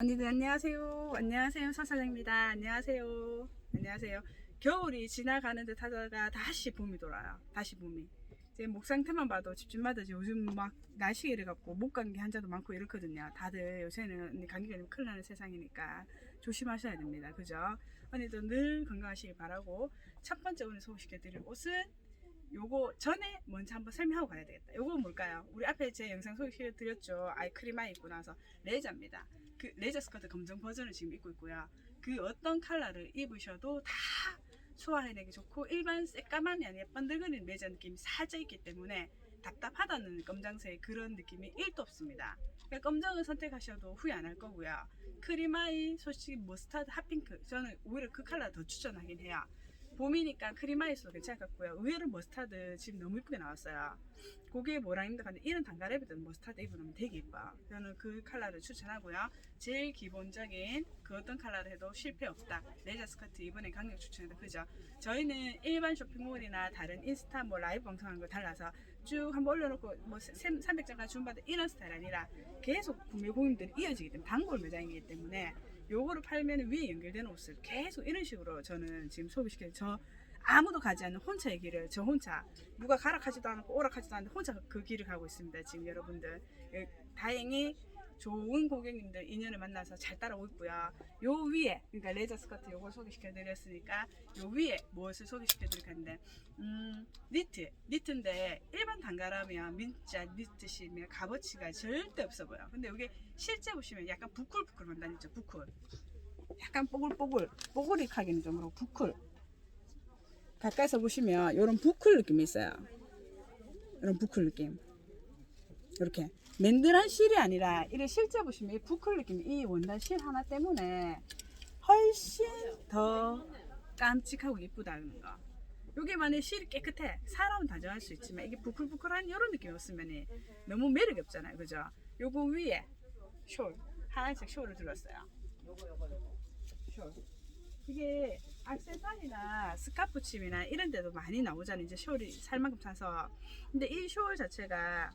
언니들 안녕하세요. 안녕하세요. 서사장입니다. 안녕하세요. 안녕하세요. 겨울이 지나가는 듯 하다가 다시 봄이 돌아요. 다시 봄이. 제목 상태만 봐도 집집마다 이제 요즘 막 날씨가 이래갖고 목 감기 환자도 많고 이렇거든요. 다들 요새는 감기가 되면 큰일 나는 세상이니까 조심하셔야 됩니다. 그죠? 언니도 늘 건강하시길 바라고 첫 번째 오늘 소개시켜드릴 옷은 요거 전에 먼저 한번 설명하고 가야 되겠다. 요거 뭘까요? 우리 앞에 제 영상 소개시켜드렸죠. 아이크림만 입고 나서 레자입니다. 그 레저 스커트 검정 버전을 지금 입고 있고요. 그 어떤 컬러를 입으셔도 다 소화해내기 좋고 일반 새까만 아니라 번들거리는 레저 느낌이 살짝 있기 때문에 답답하다는 검정색의 그런 느낌이 1도 없습니다. 그러니까 검정을 선택하셔도 후회 안 할 거고요. 크리마이, 솔직히 머스타드, 핫핑크 저는 오히려 그 컬러 더 추천하긴 해요. 봄이니까 크리마이스도 괜찮을 것 같고요. 의외로 머스타드 지금 너무 이쁘게 나왔어요. 고기에 뭐랑 근데 이런 단가랩이든 머스타드 입으면 되게 이뻐요. 저는 그 컬러를 추천하고요. 제일 기본적인 그 어떤 컬러를 해도 실패 없다. 레저 스커트 이번에 강력 추천해도 그죠? 저희는 일반 쇼핑몰이나 다른 인스타 뭐 라이브 방송하는 거 달라서 쭉 한번 올려놓고 뭐 300장까지 준받은 이런 스타일 아니라 계속 구매 고객들이 이어지기 때문에 단골 매장이기 때문에 요거를 팔면 위에 연결되는 옷을 계속 이런 식으로 저는 지금 소비시켜요. 저 아무도 가지 않는 혼자의 길을 저 혼자 누가 가락하지도 않고 오락하지도 않는데 혼자 그 길을 가고 있습니다. 지금 여러분들 예, 다행히 좋은 고객님들 인연을 만나서 잘 따라오고 있고요. 요 위에 그러니까 레저 스커트 요걸 소개시켜 드렸으니까 요 위에 무엇을 소개시켜 드릴 건데 음, 니트 니트인데 일반 단가라면 민자 니트시면 값어치가 절대 없어 보여. 근데 이게 실제 보시면 약간 부클부클 한다니죠 부클. 약간 뽀글뽀글 뽀글이하기는 좀 그렇고 부클. 가까이서 보시면 이런 부클 느낌이 있어요. 이런 부클 느낌. 이렇게 맨들한 실이 아니라 이래 실제 보시면 이 부클 느낌, 이 원단 실 하나 때문에 훨씬 더 깜찍하고 이쁘다는 거. 요게 만약 실이 깨끗해 사람은 다정할 수 있지만 이게 부클부클한 이런 느낌이 없으면 너무 매력이 없잖아요, 그죠? 요거 위에 숄 하얀색 숄을 둘렀어요. 숄. 이게 악세사리나 스카프 칩이나 이런 데도 많이 나오잖아요. 이제 숄이 살 만큼 사서. 근데 이 숄 자체가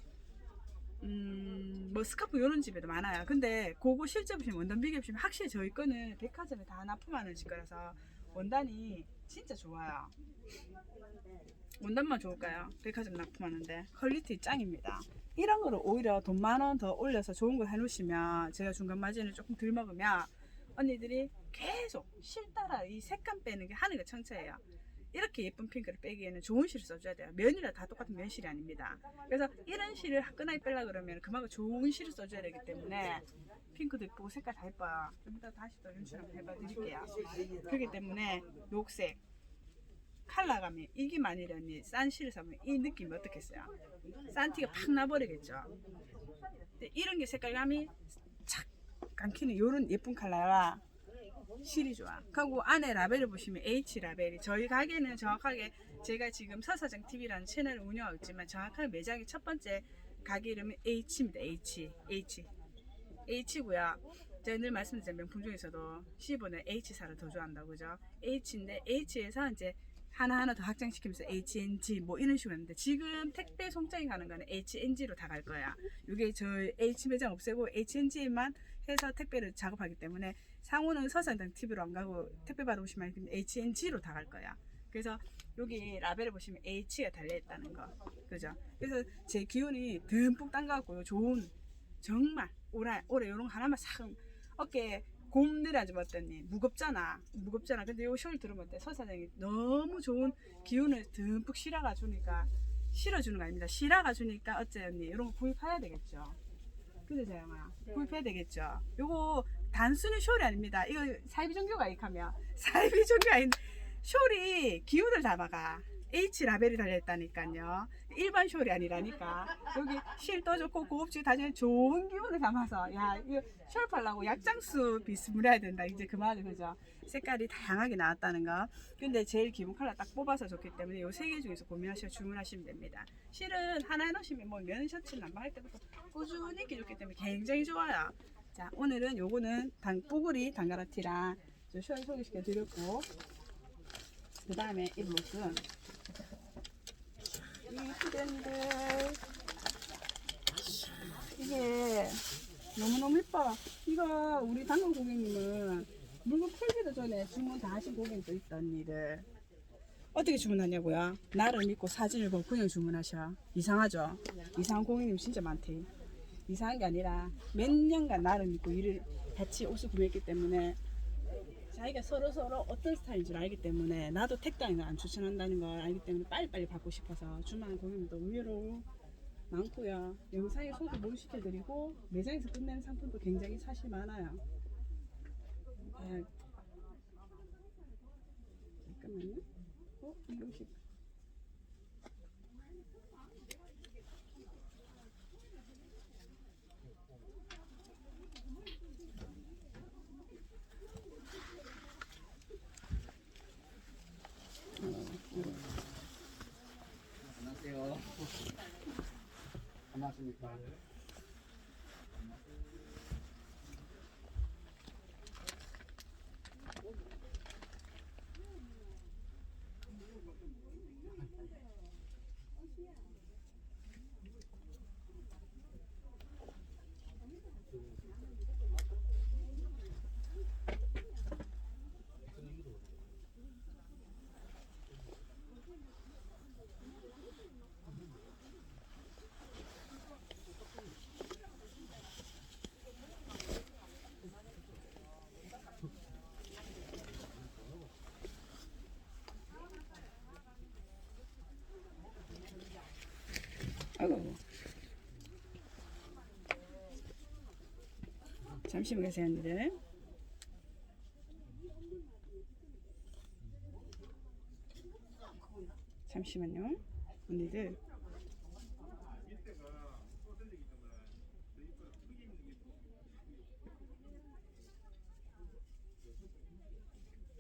음, 뭐 스카프 이런 집에도 많아요. 근데 그거 실제 보시면 원단 비교 보시면 확실히 저희 거는 백화점에 다 납품하는 집 거라서 원단이 진짜 좋아요. 원단만 좋을까요? 백화점 납품하는데 퀄리티 짱입니다. 이런 거를 오히려 돈 만 원 더 올려서 좋은 거 해놓으시면 제가 중간 마진을 조금 덜 먹으면 언니들이 계속 실 따라 이 색감 빼는 게 하늘과 청차예요. 이렇게 예쁜 핑크를 빼기에는 좋은 실을 써줘야 돼요. 면이라 다 똑같은 면실이 아닙니다. 그래서 이런 실을 화끈하게 빼려 그러면 그만큼 좋은 실을 써줘야 되기 때문에 핑크도 예쁘고 색깔 다 예뻐요. 좀 이따 다시 또 연출 한번 해봐 드릴게요. 그렇기 때문에 녹색, 컬러감이 이게 만일에 언니 싼 실을 사면 이 느낌이 어떻겠어요? 싼 티가 팍 나버리겠죠. 근데 이런 게 색깔감이 착 감기는 이런 예쁜 컬러가 실이 좋아. 그리고 안에 라벨을 보시면 H 라벨이 저희 가게는 정확하게 제가 지금 서사장 TV라는 채널을 운영하고 있지만 정확하게 매장의 첫 번째 가게 이름은 H입니다. H H H고요. 제가 늘 말씀드린 명품 중에서도 C보다 H사를 더 좋아한다고 그죠? H인데 H에서 이제 하나하나 더 확장시키면서 HNG 뭐 이런 식으로 했는데 지금 택배 송장이 가는 거는 HNG로 다 갈 거야. 이게 저 H 매장 없애고 HNG만 해서 택배를 작업하기 때문에 상호는 서산당 TV로 안 가고 택배 받아오시면 HNG로 다 갈 거야. 그래서 여기 라벨을 보시면 H가 달려있다는 거. 그죠? 그래서 제 기운이 듬뿍 담가갖고 좋은 정말 올해 올해 이런 거 하나만 싹 어깨에 앉아 봤더니? 무겁잖아. 무겁잖아. 근데 요숄 들으면 어때? 서사장이 너무 좋은 기운을 듬뿍 실어가 주니까 실어주는 거 아닙니다. 실어가 주니까 어째 언니? 이런 거 구입해야 되겠죠? 그죠 자영아? 구입해야 되겠죠? 요거 단순히 숄이 아닙니다 이거 사이비 종교가 익하면 사이비 종교 아닌데 숄이 기운을 담아가 H 라벨이 달려있다니까요. 일반 숄이 아니라니까. 여기 실도 좋고 고급지고 다중에 좋은 기운을 담아서 야 이거 숄 팔라고 약장수 비스무려야 된다. 이제 그 말이 그죠. 색깔이 다양하게 나왔다는 거. 근데 제일 기본 컬러 딱 뽑아서 좋기 때문에 이세개 중에서 고민하셔서 주문하시면 됩니다. 실은 하나 해놓으시면 뭐 면 셔츠 난방할 때부터 꾸준히 입기 좋기 때문에 굉장히 좋아요. 자 오늘은 요거는 당 뽀글이 단가라티랑 숄 소개시켜 드렸고 그 다음에 이 옷은 이 브랜드 이게 너무너무 예뻐. 이거 우리 당근 고객님은 물건 풀기도 전에 주문 다 하신 고객도 있다 언니들. 어떻게 주문하냐고요? 나를 믿고 사진을 보고 그냥 주문하셔. 이상하죠? 이상한 고객님 진짜 많대. 이상한 게 아니라 몇 년간 나를 믿고 일을 같이 옷을 구매했기 때문에 자기가 서로 서로 어떤 스타일인 줄 알기 때문에 나도 택당이는 안 추천한다는 걸 알기 때문에 빨리빨리 받고 싶어서 주문한 고객님도 의외로 많고요. 영상에 소개 못 시켜드리고 매장에서 끝내는 상품도 굉장히 사실 많아요. 네. 잠깐만요. 어? 이거 반 잠시만 계세요, 언니들. 잠시만요, 언니들.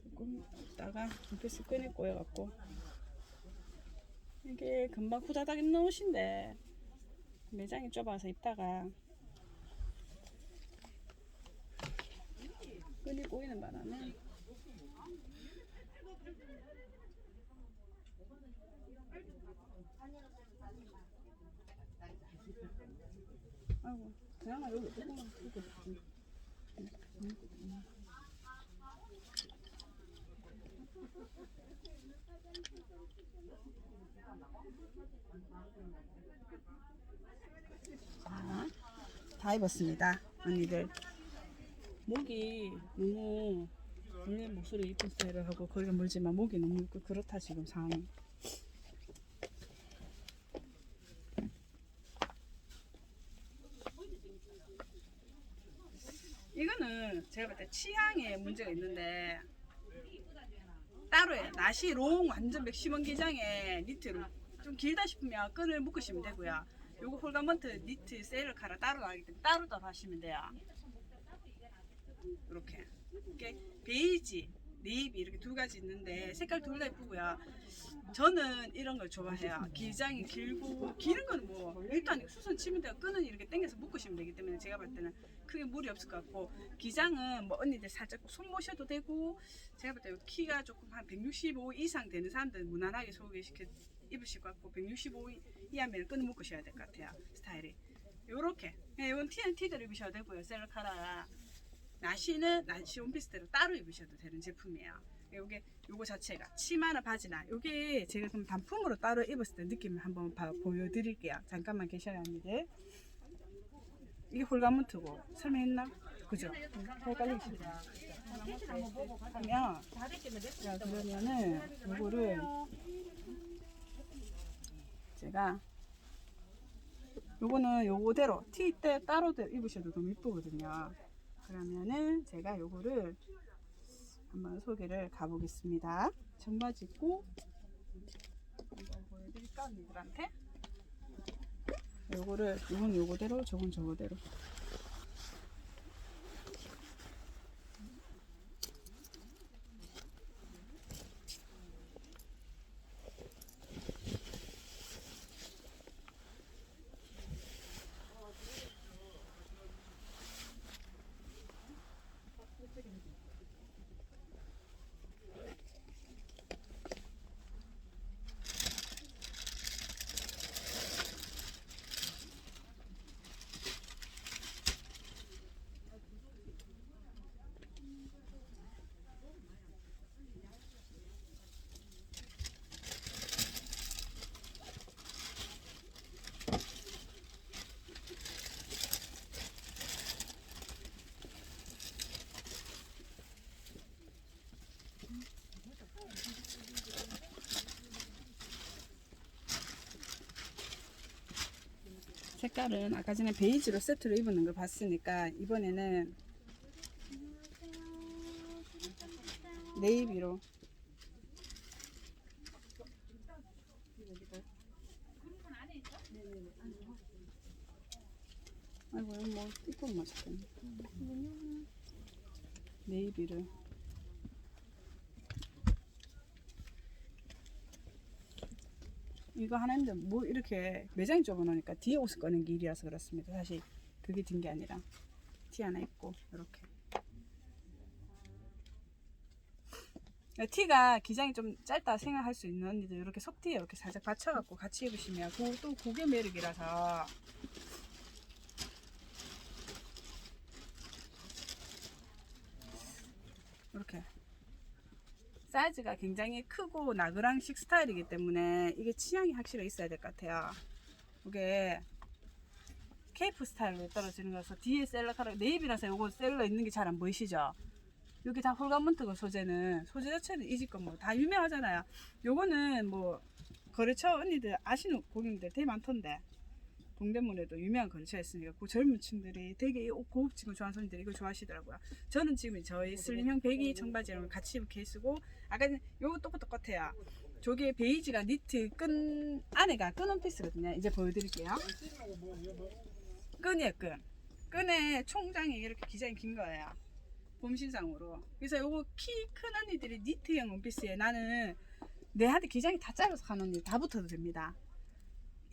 조금 있다가 눈빛을 꺼낼 거여 갖고 이게 금방 후다닥 입는 옷인데 매장이 좁아서 입다가 끈이 꼬이는 바람에 아이고 그냥 여기 조금만 이렇게 자, 다 입었습니다, 언니들. 목이 너무 원래 목소리 이쁜 스타일을 하고 거리가 멀지만 목이 너무 있고 그렇다 지금 상황이. 이거는 제가 볼 때 취향에 문제가 있는데 따로예요. 나시 롱 완전 맥시멈 기장에 니트로 좀 길다 싶으면 끈을 묶으시면 되고요. 요거 홀가먼트 니트 세일 카라 따로 나가기 때문에 따로 따로 하시면 돼요. 이렇게 이렇게 베이지, 네이비 이렇게 두 가지 있는데 색깔 둘 다 예쁘고요. 저는 이런 걸 좋아해요. 기장이 길고 기는 건뭐 일단 수선 치면 돼요. 끈은 이렇게 당겨서 묶으시면 되기 때문에 제가 볼 때는 크게 무리 없을 것 같고 기장은 뭐 언니들 살짝 손 모셔도 되고 제가 볼 때 키가 조금 한 165 이상 되는 사람들은 무난하게 소개시켜 입으실 것 같고 165 이하면 끈을 묶으셔야 될 것 같아요. 스타일이. 요렇게. 네, 이건 티는 티대로 입으셔도 되고요. 셀카라. 나시는 나시 원피스대로 따로 입으셔도 되는 제품이에요. 요게 요거 자체가 치마나 바지나 요게 제가 그럼 단품으로 따로 입었을 때 느낌을 한번 봐- 보여드릴게요. 잠깐만 계셔야 합니다. 이게 홀가문트고 설명했나? 그죠? 헷갈리시죠? 하면 자 그러면은 요거를 제가 요거는 요거대로 티 때 따로 대- 입으셔도 너무 이쁘거든요. 그러면은 제가 요거를 한번 소개를 가보겠습니다. 청바지 입고 보여드릴까 언니들한테? 요거를 요건 요거대로 저건 저거대로 색깔은 아까 전에 베이지로 세트로 입는 걸 봤으니까 이번에는 네이비로. 아이고 뭐 입고 맞췄겠네 네이비를 이거 하나인데 뭐 이렇게 매장이 좁아놓으니까 뒤에 옷을 꺼낸 게 일이라서 그렇습니다. 사실 그게 든 게 아니라. 티 하나 입고 이렇게. 티가 기장이 좀 짧다 생각할 수 있는 언니들 이렇게 속티에 이렇게 살짝 받쳐갖고 같이 입으시면 그, 또 그게 매력이라서. 이렇게 사이즈가 굉장히 크고 나그랑식 스타일이기 때문에 이게 취향이 확실히 있어야 될 것 같아요. 이게 케이프 스타일로 떨어지는 거라서 뒤에 셀러 카라 네이비라서 요거 셀러 있는 게 잘 안 보이시죠? 여기 다 홀가먼트고 소재는 소재 자체는 이집거뭐다 유명하잖아요. 요거는 뭐 거래처 언니들 아시는 고객님들 되게 많던데 동대문에도 유명한 거래처 있으니까 그 젊은 층들이 되게 고급지고 좋아하는 손님들이 이거 좋아하시더라고요. 저는 지금 저희 슬림형 배기 청바지랑 같이 입은 케이스고 아까 요거 똑같 똑같아요. 저게 베이지가 니트 끈 안에가 끈 원피스거든요. 이제 보여드릴게요. 끈이에요 끈. 끈에 총장이 이렇게 기장이 긴 거예요. 봄신상으로. 그래서 요거 키 큰 언니들이 니트형 원피스에 나는 내한테 기장이 다 짧아서 가는 언니 다 붙어도 됩니다.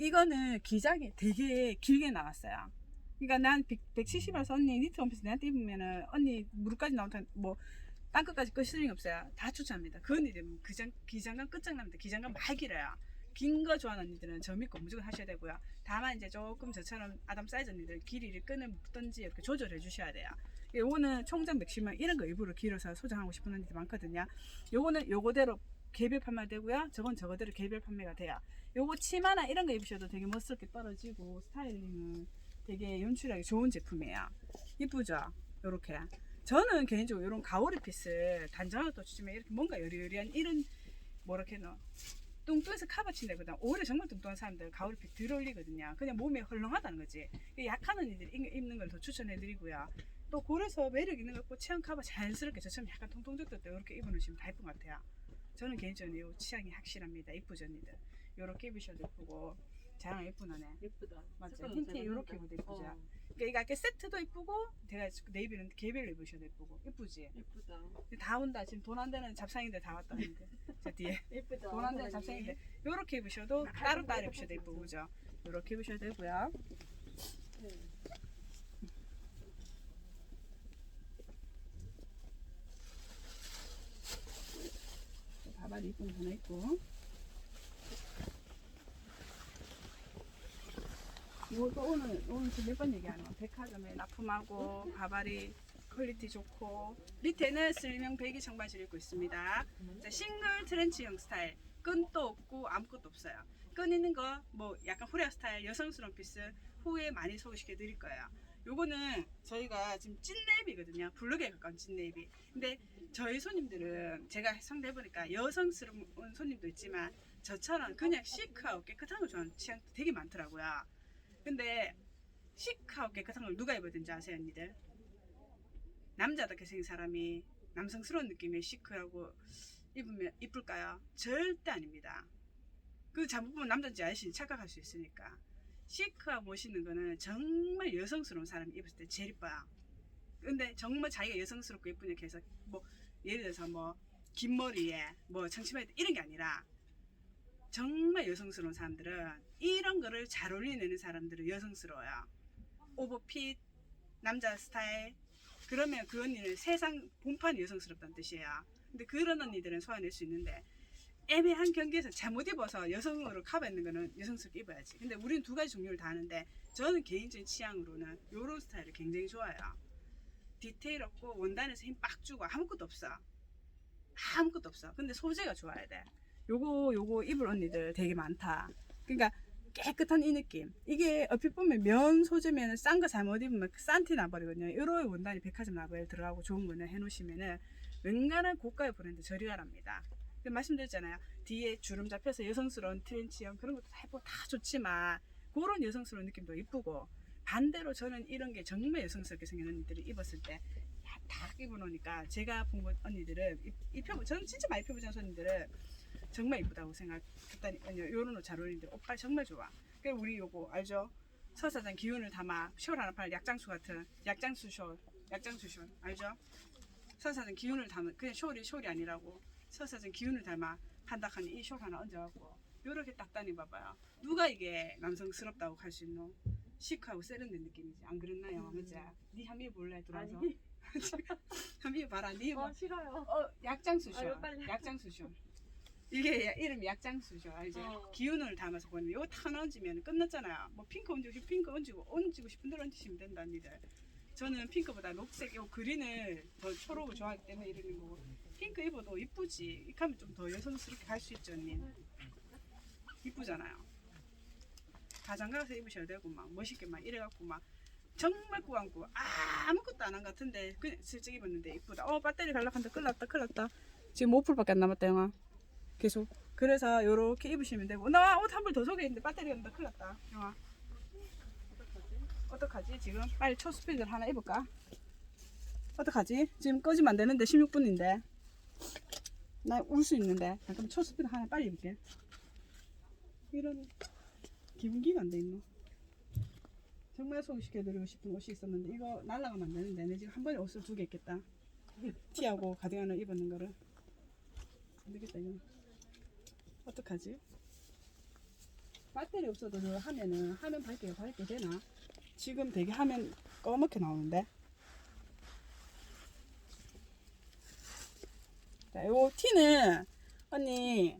이거는 기장이 되게 길게 나왔어요. 그러니까 난 1 7 0에서 언니 니트 원피스 내한테 입으면은 언니 무릎까지 나온다 뭐 땅끝까지 끝이 없어요. 다 추천합니다. 그 언니들 기장, 기장감 끝장납니다. 기장감 많이 길어요. 긴 거 좋아하는 언니들은 저 믿고 무조건 하셔야 되고요. 다만 이제 조금 저처럼 아담 사이즈 언니들 길이를 끈을 묶든지 이렇게 조절해 주셔야 돼요. 요거는 총장 맥시멈 이런 거 일부러 길어서 소장하고 싶은 언니들 많거든요. 요거는 요거대로 개별 판매 되고요. 저건 저거대로 개별 판매가 돼요. 요거 치마나 이런 거 입으셔도 되게 멋스럽게 떨어지고 스타일링은 되게 연출하기 좋은 제품이에요. 이쁘죠? 요렇게. 저는 개인적으로 이런 가오리 피스 단정하게 또 주시면 이렇게 뭔가 여리여리한 이런 너 뚱뚱해서 커버 친다거든 오히려 정말 뚱뚱한 사람들 가오리 피스 덜 어울리거든요. 그냥 몸에 헐렁하다는 거지. 약한 언니들이 입- 입는 걸 더 추천해드리고요. 또 그래서 매력 있는 거 같고 체형 커버 자연스럽게 저처럼 약간 통통적도 때 이렇게 입어놓으시면 다 예쁜 것 같아요. 저는 개인적으로 이 취향이 확실합니다. 이쁘죠 언니들 요렇게 입으셔도 예쁘고 자랑 예쁜 하네 예쁘다. 맞죠? 잘 요렇게. 입어도 예쁘죠? 어, 그러니까 이게 세트도 이쁘고 제가 네이비는 개별로 입으셔도 예쁘고 예쁘지? 예쁘다. 근데 다 온다 지금 돈 안 되는 잡상인데 다 왔다 근데 저 뒤에 예쁘다. 돈 안 되는 잡상인데 요렇게 입으셔도 따로 따로 입으셔도 예쁘고 그죠? 요렇게 입으셔도 되고요 네. 바바리 이쁜 거 하나 있고 이것도 오늘 오늘 몇번 얘기하는 거 백화점에 납품하고 바바리 퀄리티 좋고 밑에는 슬림형 배기 청바지를 입고 있습니다. 자, 싱글 트렌치형 스타일. 끈도 없고 아무것도 없어요. 끈 있는 거 뭐 약간 후레아 스타일 여성스러운 피스 후에 많이 소개시켜 드릴 거예요. 요거는 저희가 지금 찐네이비거든요. 블루에 가까운 찐네이비. 근데 저희 손님들은 제가 상대해 보니까 여성스러운 손님도 있지만 저처럼 그냥 시크하고 깨끗한 걸 좋아하는 취향도 되게 많더라고요 근데 시크하고 깨끗한 걸 누가 입어든지 아세요 언니들? 남자답게 생긴 사람이 남성스러운 느낌의 시크하고 입으면 이쁠까요? 절대 아닙니다. 그 잘못 보면 남자인지 아저씨 착각할 수 있으니까. 시크하고 멋있는 거는 정말 여성스러운 사람이 입었을 때 제일 이뻐요. 근데 정말 자기가 여성스럽고 예쁘니까 해서 뭐 예를 들어서 뭐 긴 머리에 뭐 청치마에 이런 게 아니라 정말 여성스러운 사람들은 이런 거를 잘 어울리는 사람들은 여성스러워요. 오버핏, 남자 스타일, 그러면 그 언니는 세상 본판이 여성스럽다는 뜻이에요. 근데 그런 언니들은 소화낼 수 있는데 애매한 경기에서 잘못 입어서 여성으로 커버했는 거는 여성스럽게 입어야지. 근데 우리는 두 가지 종류를 다 하는데 저는 개인적인 취향으로는 이런 스타일을 굉장히 좋아해요. 디테일 없고 원단에서 힘 빡 주고 아무것도 없어. 아무것도 없어. 근데 소재가 좋아야 돼. 요거 요거 입을 언니들 되게 많다. 그러니까 깨끗한 이 느낌. 이게 얼핏 보면 면 소재면 싼거 잘못 입으면 싼 티 나버리거든요. 이런 원단이 백화점 라벨 들어가고 좋은 거는 해놓으시면은 웬간한 고가의 브랜드 저리가랍니다. 근데 말씀드렸잖아요. 뒤에 주름 잡혀서 여성스러운 트렌치형 그런 것도 다 예쁘고 다 좋지만 그런 여성스러운 느낌도 이쁘고 반대로 저는 이런 게 정말 여성스럽게 생긴 언니들이 입었을 때 딱 입어놓으니까 제가 본 것- 언니들은 입- 입혀보 저는 진짜 많이 입혀보지 않은 언니들은 정말 이쁘다고 생각했다니까요. 요런 옷 잘 어울리는데 오빠 정말 좋아. 그 우리 요거 알죠? 서사장 기운을 담아 숄 하나 팔 약장수 같은 약장수 숄 약장수 숄 알죠? 서사장 기운을 담은 그냥 숄이 숄이 아니라고 서사장 기운을 담아 판다하니 이 숄 하나 얹어갖고 요렇게 딱 다니 봐봐요. 누가 이게 남성스럽다고 할 수 있노? 시크하고 세련된 느낌이지 안 그랬나요? 맞지? 니 한미 볼래 아니. 한미 봐라 니 뭐- 어 싫어요. 어 약장수쇼 아유, 빨리. 약장수쇼 이게 야- 이름이 약장수쇼 알지? 어. 기운을 담아서 보는 이거 다 얹으면 끝났잖아요. 뭐 핑크 얹고 싶 핑크 얹고 얹고 싶은 대로 얹으시면 된다 언니들 저는 핑크보다 녹색 요 그린을 더 초록을 좋아하기 때문에 이름이 거고 핑크 입어도 이쁘지. 이렇게 하면 좀 더 여성스럽게 갈 수 있죠 언니 이쁘잖아요. 다 장가서 입으셔야 되고 막 멋있게 막 이래갖고 막 정말 꾸안꾸 아무것도 안 한 것 같은데 그냥 슬쩍 입었는데 이쁘다. 어 배터리 갈락한다. 큰일 났다 큰일 났다. 지금 5%밖에 안 남았다 영아 계속. 그래서 요렇게 입으시면 되고. 나 옷 한 벌 더 소개했는데 배터리가 없다 큰일 났다. 영아. 어떡하지? 지금? 빨리 초스피드를 하나 입을까? 어떡하지? 지금 꺼지면 안 되는데 16분인데. 나 울 수 있는데. 잠깐 초스피드 하나 빨리 입을게. 이런 기분기가 안 돼 있노 정말 소개시켜드리고 싶은 옷이 있었는데 이거 날라가면 안 되는데 내 지금 한 번에 옷을 두 개 입겠다. 티하고 가디건을 입었는 거를. 안 되겠다 이거 어떡하지? 배터리 없어도 저 하면은 화면 밝게 밝게 되나? 지금 되게 화면 꺼멓게 나오는데 자, 요 티는 언니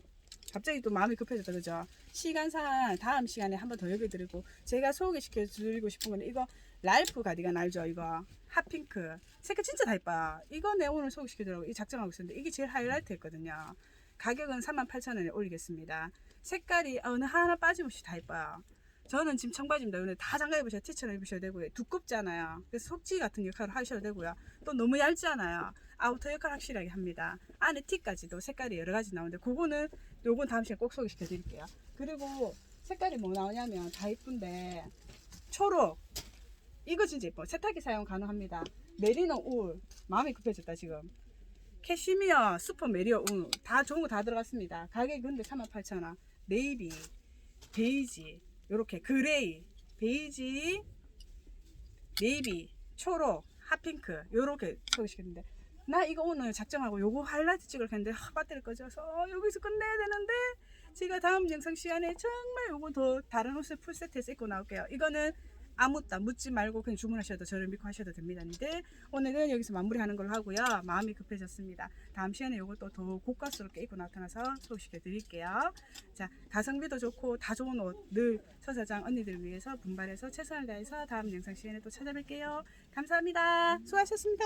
갑자기 또 마음이 급해졌다 그죠? 시간상 다음 시간에 한 번 더 얘기해드리고 제가 소개시켜 드리고 싶은 건 이거 랄프 가디건 알죠 이거 핫핑크 색깔 진짜 다 이뻐 이거 내 오늘 소개시켜 드리고 이 작정하고 있었는데 이게 제일 하이라이트였거든요 가격은 38,000원에 올리겠습니다. 색깔이 어느 하나 빠짐없이 다 이뻐요. 저는 지금 청바지입니다. 근데 다 장갑 입으셔야 티처럼 입으셔야 되고요. 두껍잖아요. 그래서 속지 같은 역할을 하셔야 되고요. 또 너무 얇잖아요. 아우터 역할 확실하게 합니다. 안에 티까지도 색깔이 여러 가지 나오는데 그거는 요건 다음 시간에 꼭 소개시켜 드릴게요. 그리고 색깔이 뭐 나오냐면 다 이쁜데 초록. 이거 진짜 예뻐. 세탁기 사용 가능합니다. 메리노 울. 마음이 급해졌다 지금 캐시미어 슈퍼 메리어 울다 좋은 거 다 들어갔습니다. 가격이 근데 38,000원. 네이비 베이지 요렇게 그레이 베이지 네이비 초록 핫핑크 요렇게 소개시켰는데. 나 이거 오늘 작정하고 요거 하이라이트 찍을 텐데 하, 배터리 꺼져서 어, 여기서 끝내야 되는데 제가 다음 영상 시간에 정말 요거 더 다른 옷을 풀세트해서 입고 나올게요. 이거는 아무것도 묻지 말고 그냥 주문하셔도 저를 믿고 하셔도 됩니다. 오늘은 여기서 마무리하는 걸로 하고요. 마음이 급해졌습니다. 다음 시간에 요것도 더 고가스럽게 입고 나타나서 소개시켜 드릴게요. 자 가성비도 좋고 다 좋은 옷 늘 서사장 언니들을 위해서 분발해서 최선을 다해서 다음 영상 시간에 또 찾아뵐게요. 감사합니다. 수고하셨습니다